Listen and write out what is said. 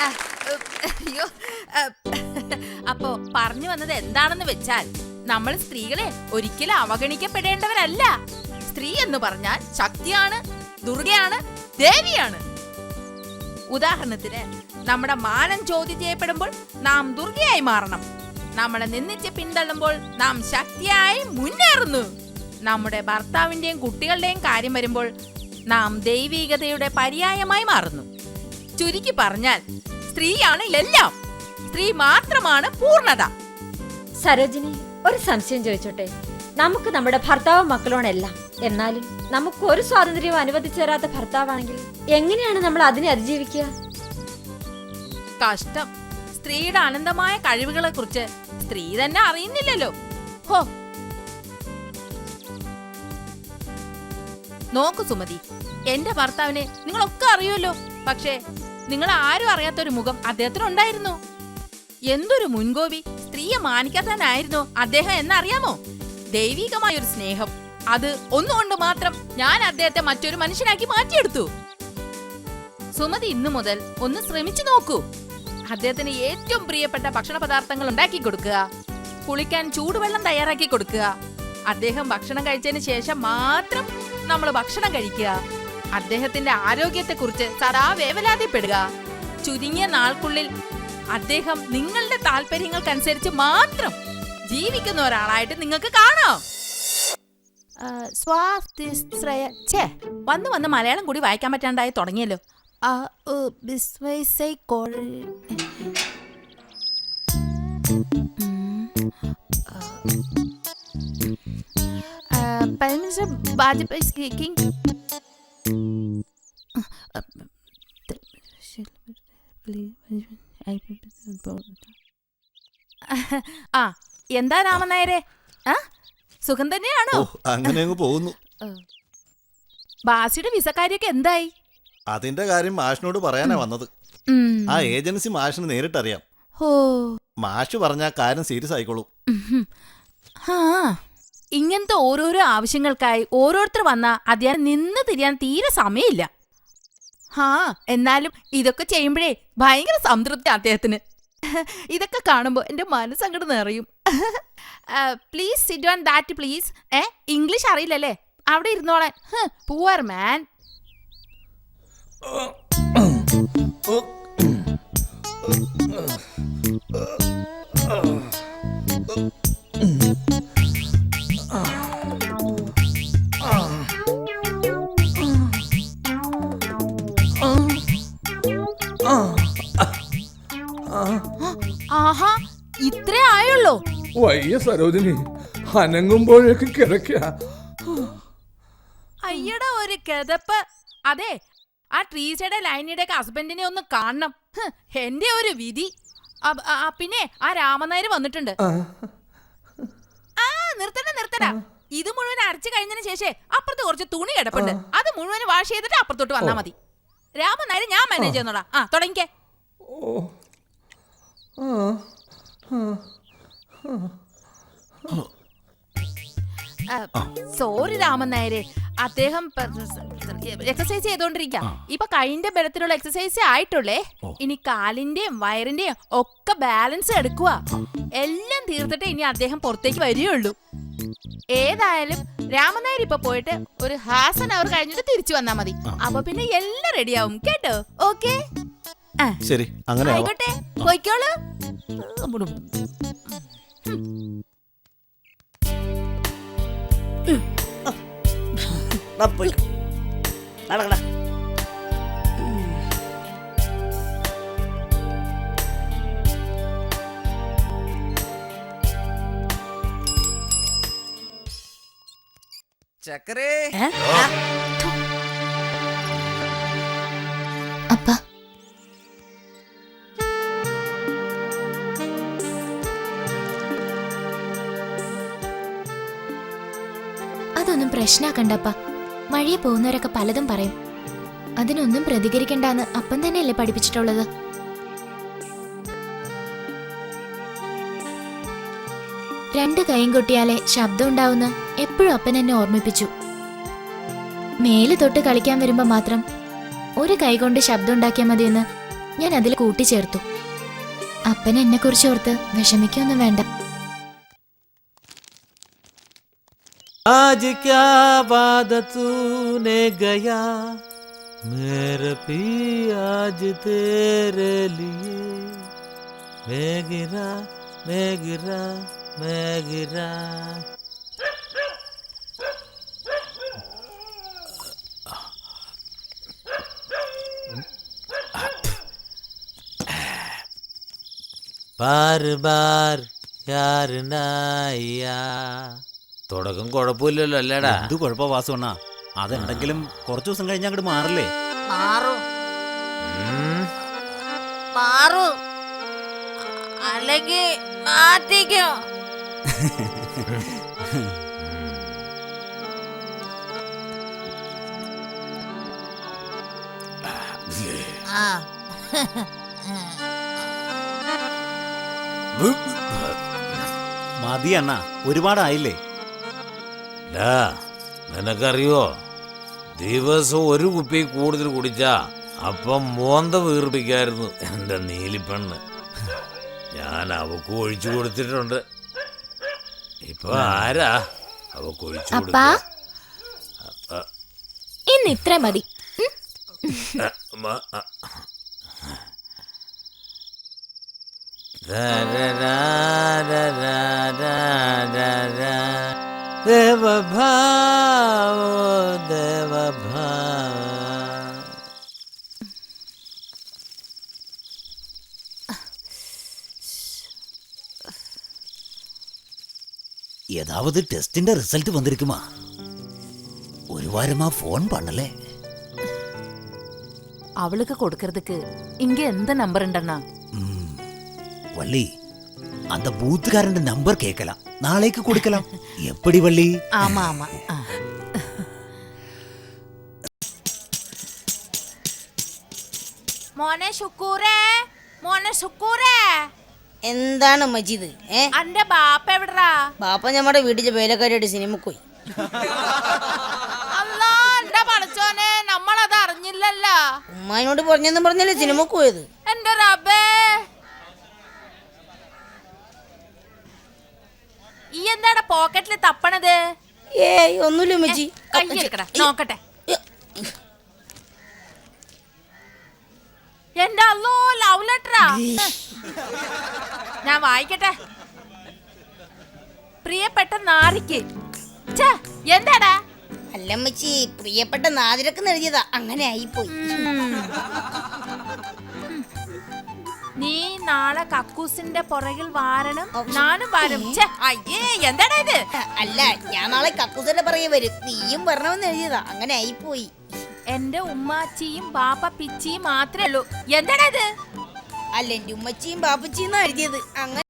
അയ്യോ അപ്പോ പറഞ്ഞു വന്നത് എന്താണെന്ന് വെച്ചാൽ നമ്മൾ സ്ത്രീകളെ ഒരിക്കലും അവഗണിക്കപ്പെടേണ്ടവരല്ല. സ്ത്രീ എന്ന് പറഞ്ഞാൽ ശക്തിയാണ് ദുർഗയാണ് ദേവിയാണ്. ഉദാഹരണത്തിന് നമ്മുടെ മാനം ചോദ്യം ചെയ്യപ്പെടുമ്പോൾ നാം ദുർഗയായി മാറണം. നമ്മളെ നിന്നിച്ച് പിന്തള്ളുമ്പോൾ നാം ശക്തിയായി മുന്നേറുന്നു. നമ്മുടെ ഭർത്താവിന്റെയും കുട്ടികളുടെയും കാര്യം വരുമ്പോൾ നാം ദൈവികതയുടെ പര്യായമായി മാറുന്നു. ചുരുക്കി പറഞ്ഞാൽ സ്ത്രീയാണ് എല്ലാം. സ്ത്രീ മാത്രമാണ് പൂർണത. സരോജിനി ഒരു സംശയം ചോദിച്ചോട്ടെ? നമുക്ക് നമ്മുടെ ഭർത്താവും മക്കളോണെല്ലാം എന്നാലും നമുക്ക് ഒരു സ്വാതന്ത്ര്യവും അനുവദിച്ചു തരാത്ത ഭർത്താവാണെങ്കിൽ എങ്ങനെയാണ് നമ്മൾ അതിനെ അതിജീവിക്കുക? കഷ്ടം. സ്ത്രീയുടെ അനന്തമായ കഴിവുകളെ കുറിച്ച് സ്ത്രീ തന്നെ അറിയുന്നില്ലല്ലോ. ഹോ. നോക്കു സുമതി എന്റെ ഭർത്താവിനെ നിങ്ങളൊക്കെ അറിയുമല്ലോ. പക്ഷേ നിങ്ങൾ ആരും അറിയാത്തൊരു മുഖം അദ്ദേഹത്തിന് ഉണ്ടായിരുന്നു എന്തൊരു മുൻകോപി. സ്ത്രീയെ മാനിക്കാത്തനായിരുന്നു അദ്ദേഹം എന്നറിയാമോ? ദൈവികമായ ഒരു സ്നേഹം. അത് ഒന്നുകൊണ്ട് മാത്രം ഞാൻ അദ്ദേഹത്തെ മറ്റൊരു മനുഷ്യനാക്കി മാറ്റിയെടുത്തു. സുമതി ഇന്നു മുതൽ ഒന്ന് ശ്രമിച്ചു നോക്കൂ. അദ്ദേഹത്തിന് ഏറ്റവും പ്രിയപ്പെട്ട ഭക്ഷണ പദാർത്ഥങ്ങൾ ഉണ്ടാക്കി കൊടുക്കുക. കുളിക്കാൻ ചൂടുവെള്ളം തയ്യാറാക്കി കൊടുക്കുക. അദ്ദേഹം ഭക്ഷണം കഴിച്ചതിന് ശേഷം മാത്രം നമ്മൾ ഭക്ഷണം കഴിക്കുക. അദ്ദേഹത്തിന്റെ ആരോഗ്യത്തെക്കുറിച്ച് സദാ വേവലാതിപ്പെടുക. ചുരുങ്ങിയ നാൾക്കുള്ളിൽ അദ്ദേഹം നിങ്ങളുടെ താല്പര്യങ്ങൾക്കനുസരിച്ച് മാത്രം ജീവിക്കുന്ന ഒരാളായിട്ട് നിങ്ങൾക്ക് കാണാം. ഛേ. വന്ന് വന്ന് മലയാളം കൂടി വായിക്കാൻ പറ്റാണ്ടായി തുടങ്ങിയല്ലോ. പതിനഞ്ച് ബിസ്വൈസൈ ആ. എന്താ രാമനായരെ? ആ സുഖം തന്നെയാണോ? അങ്ങനെ അങ്ങ് പോകുന്നു. ബാസിയുടെ വിസക്കാരിയൊക്കെ എന്തായി? അതിന്റെ കാര്യം മാഷിനോട് പറയാനാ വന്നത്. ആ ഏജൻസി മാഷിന് നേരിട്ടറിയാം. ഓ മാഷ് പറഞ്ഞ കാര്യം സീരിയസ് ആയിക്കോളും. ആ ഇങ്ങനത്തെ ഓരോരോ ആവശ്യങ്ങൾക്കായി ഓരോരുത്തർ വന്ന അദ്ദേഹം നിന്ന് തിരിയാൻ തീരെ സമയമില്ല. ആ എന്നാലും ഇതൊക്കെ ചെയ്യുമ്പോഴേ ഭയങ്കര സംതൃപ്തി അദ്ദേഹത്തിന്. ഇതൊക്കെ കാണുമ്പോൾ എന്റെ മനസ്സങ്ങോട്ട് നിറയും please sit on that please ഏ ഇംഗ്ലീഷ് അറിയില്ലല്ലേ അവിടെ ഇരുന്നോളാൻ പൂവർ മാൻ വയ്യ സരോജിനി അനങ്ങുമ്പോഴേക്ക് കിടക്ക അയ്യടാ ഒരു കിതപ്പ്. അതെ ആ ട്രീസയുടെ ലൈനിയുടെ ഹസ്ബൻഡിനെ ഒന്ന് കാണണം. എന്റെ ഒരു വിധി. പിന്നെ ആ രാമനായർ വന്നിട്ടുണ്ട്. ആ. നിർത്തണ്ട നിർത്തണ ഇത് മുഴുവൻ അരച്ചു കഴിഞ്ഞതിന് ശേഷം അപ്പുറത്ത് കുറച്ച് തുണി കിടപ്പുണ്ട്. അത് മുഴുവൻ വാഷ് ചെയ്തിട്ട് അപ്പുറത്തോട്ട് വന്നാ മതി. രാമനായർ ഞാൻ മാനേജ് ചെയ്യുന്നോടാ. ആ തുടങ്ങിക്കേ. ഓ. ആ ആ. സോറി രാമൻ നായരെ. അദ്ദേഹം എക്സസൈസ് ചെയ്തോണ്ടിരിക്ക. ഇപ്പൊ കൈന്റെ ബലത്തിലുള്ള എക്സസൈസ് ആയിട്ടുള്ളേ ഇനി കാലിന്റെയും വയറിന്റെയും ഒക്കെ ബാലൻസ് എടുക്കുക എല്ലാം തീർത്തിട്ട് ഇനി അദ്ദേഹം പുറത്തേക്ക് വരികയുള്ളൂ. ഏതായാലും രാമനായർ ഇപ്പൊ പോയിട്ട് ഒരു ഹാഫ് ആൻ അവർ കഴിഞ്ഞിട്ട് തിരിച്ചു വന്നാ മതി. അപ്പൊ പിന്നെ എല്ലാം റെഡിയാവും കേട്ടോ? ഓക്കെ ശരി അങ്ങനെ ആവാം. ആയിക്കോട്ടെ. പോയിക്കോളൂ. പോയിക്കോ. നടക്കടാ ചക്കരേ. അതൊന്നും പ്രശ്നാക്കണ്ടപ്പ വഴിയെ പോകുന്നവരൊക്കെ പലതും പറയും. അതിനൊന്നും പ്രതികരിക്കണ്ടെന്ന് അപ്പം തന്നെയല്ലേ പഠിപ്പിച്ചിട്ടുള്ളത്. രണ്ട് കൈയും കൊട്ടിയാലേ ശബ്ദം ഉണ്ടാവുന്ന എപ്പോഴും അപ്പൻ എന്നെ ഓർമ്മിപ്പിച്ചു. മേൽ തൊട്ട് കളിക്കാൻ വരുമ്പോ മാത്രം ഒരു കൈ കൊണ്ട് ശബ്ദം ഉണ്ടാക്കിയാൽ മതിയെന്ന് ഞാൻ അതിൽ കൂട്ടിച്ചേർത്തു. അപ്പൻ എന്നെ കുറിച്ച് ഓർത്ത് വിഷമിക്കൊന്നും വേണ്ട. आज क्या बात तूने गया? मेरे पी आज तेरे लिए। मैं गिरा मैं गिरा मैं गिरा। बार बार यार नाया തുടക്കം കുഴപ്പമില്ലല്ലോ അല്ലേടാ? എന്ത് കുഴപ്പ അണ്ണാ? അതെന്തെങ്കിലും കുറച്ചു ദിവസം കഴിഞ്ഞ് അങ്ങോട്ട് മാറില്ലേ? മാറും. മാറും. അല്ലെങ്കിൽ മാറ്റിക്കോ. ആ. മതി അണ്ണ ഒരുപാടായില്ലേ? ഡാ, നിനക്കറിയോ? ദിവസം ഒരു കുപ്പി കൂടുതൽ കുടിച്ചാ അപ്പം മോന്ത വീർപ്പിക്കായിരുന്നു എന്റെ നീലിപ്പെണ്ണ്. ഞാൻ അവക്ക് ഒഴിച്ചു കൊടുത്തിട്ടുണ്ട്. ഇപ്പൊ ആരാ അവക്ക് ഒഴിച്ചു അപ്പാ? കൊടുക്കുക? ഇന്ന് ഇത്ര മതി. അ. தேவபாவோ தேவபா ஏதாவது டெஸ்டிന്റെ റിസൾട്ട് വന്നിരിക്കുമാ ഒരു വാരമാ ഫോൺ പണല്ലേ അവൾക്ക് കൊടുക്കறதுக்கு ഇങ്ങ എന്ത് നമ്പർ ഉണ്ടെന്നാ വള്ളി അന്ത ബൂത്തുകാരന്റെ നമ്പർ കേക്കലാം நாளைக்கு கொடுக்கலாம் எப்படி வள்ளி ஆமா ஆமா ஆ. മോനെ ശുക്കൂറേ മോനെ ശുക്കൂറേ എന്താണ് മജീദ് ഏ അന്റെ ബാപ്പ എവിടാ ബാപ്പ ഞമ്മടെ വീട്ടിലെ വേലക്കാരിയായിട്ട് സിനിമ പോയി അല്ലാ എന്റെ പഠിച്ചോനെ നമ്മളത് അറിഞ്ഞില്ലല്ലോ ഉമ്മാനോട് പറഞ്ഞെന്ന് പറഞ്ഞല്ലേ സിനിമ പോയത് എന്റെ റബ്ബേ എന്താണ് പോക്കറ്റിൽ തപ്പണത്? ഏയ് ഒന്നുമില്ല എടുക്കടാ നോക്കട്ടെ. എന്റെ അല്ലോ ലവ് ലെറ്ററാ ഞാൻ വായിക്കട്ടെ. പ്രിയപ്പെട്ട നാരിക്ക് ഛെ, എന്താടാ? അല്ല പ്രിയപ്പെട്ട നാതിരക്കെന്ന് എഴുതിയതാ. അങ്ങനെ ആയിപ്പോയി. നീ നാളെ കക്കൂസിന്റെ പുറകിൽ വാരണം. നാനും വാരും. അയ്യേ എന്താടാ ഇത്? അല്ല ഞാൻ നാളെ കക്കൂസിന്റെ പുറകെ വരും. നീയും വരണമെന്ന് എഴുതിയതാ. അങ്ങനെ ആയിപ്പോയി. എന്റെ ഉമ്മാച്ചിയും ബാപ്പ പിച്ചിയും മാത്രമേ ഉള്ളൂ. എന്താടാ ഇത്? അല്ല എന്റെ ഉമ്മച്ചിയും ബാപ്പച്ചിയും എഴുതിയത്? അങ്ങനെ